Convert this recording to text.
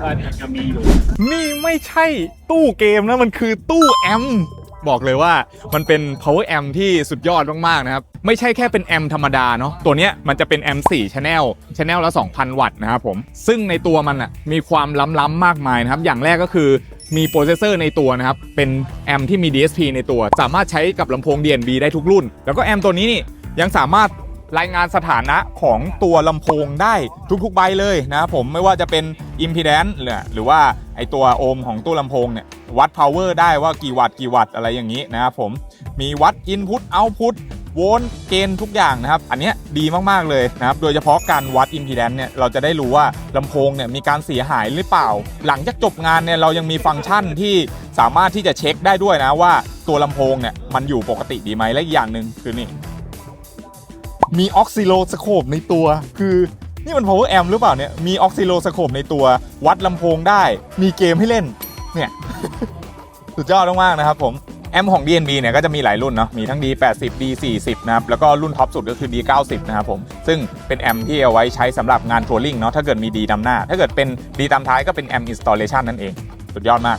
เออเนี่ยจะมีอยู่ นี่ไม่ใช่ตู้เกมนะ มันคือตู้แอมบอกเลยว่ามันเป็น power amp ที่สุดยอดมากๆนะครับ ไม่ใช่แค่เป็นแอมธรรมดาเนาะตัวเนี้ยมันจะเป็นแอม4 channel channel ละ 2,000 วัตต์นะครับผมซึ่งในตัวมันอะมีความล้ำๆมากมายนะครับ อย่างแรกก็คือมีโปรเซสเซอร์ในตัวนะครับ เป็นแอมที่มี DSP ในตัว สามารถใช้กับลำโพง DNB ได้ทุกรุ่น แล้วก็แอมตัวนี้นี่ยังสามารถรายงานสถานะของตัวลำโพงได้ทุกๆใบเลยนะครับผมไม่ว่าจะเป็น impedance หรือหรือว่าไอตัวโอห์มของตู้ลำโพงเนี่ยวัด power ได้ว่ากี่วัตต์กี่วัตต์อะไรอย่างนี้นะครับผมมีวัด input output โวลต์เกณฑ์ทุกอย่างนะครับ อันเนี้ยดีมากๆเลยนะครับ โดยเฉพาะการวัด impedance เนี่ยเราจะได้รู้ว่าลำโพงเนี่ยมีการเสียหายหรือเปล่า หลังจากจบงานเนี่ยเรายังมีฟังก์ชันที่สามารถที่จะเช็คได้ด้วยนะว่าตัวลำโพงเนี่ยมันอยู่ปกติดีไหมและอีกอย่างหนึ่งคือนี่มีออกซิโลสโคปในตัวคือ นี่มัน power amp หรือเปล่าเนี่ย มีออกซิโลสโคปในตัววัดลำโพงได้ มีเกมให้เล่น เนี่ย สุดยอดมากๆนะครับผมแอมของ DNB เนี่ยก็จะมีหลายรุ่นเนาะ มีทั้ง D80 D40 นะครับ แล้วก็รุ่นท็อปสุดก็คือ D90 นะครับผม ซึ่งเป็นแอมที่เอาไว้ใช้สำหรับงานทัวริงเนาะ ถ้าเกิดมี D นำหน้า ถ้าเกิดเป็น D ตามท้ายก็เป็นแอมป์ installation นั่นเอง สุดยอดมาก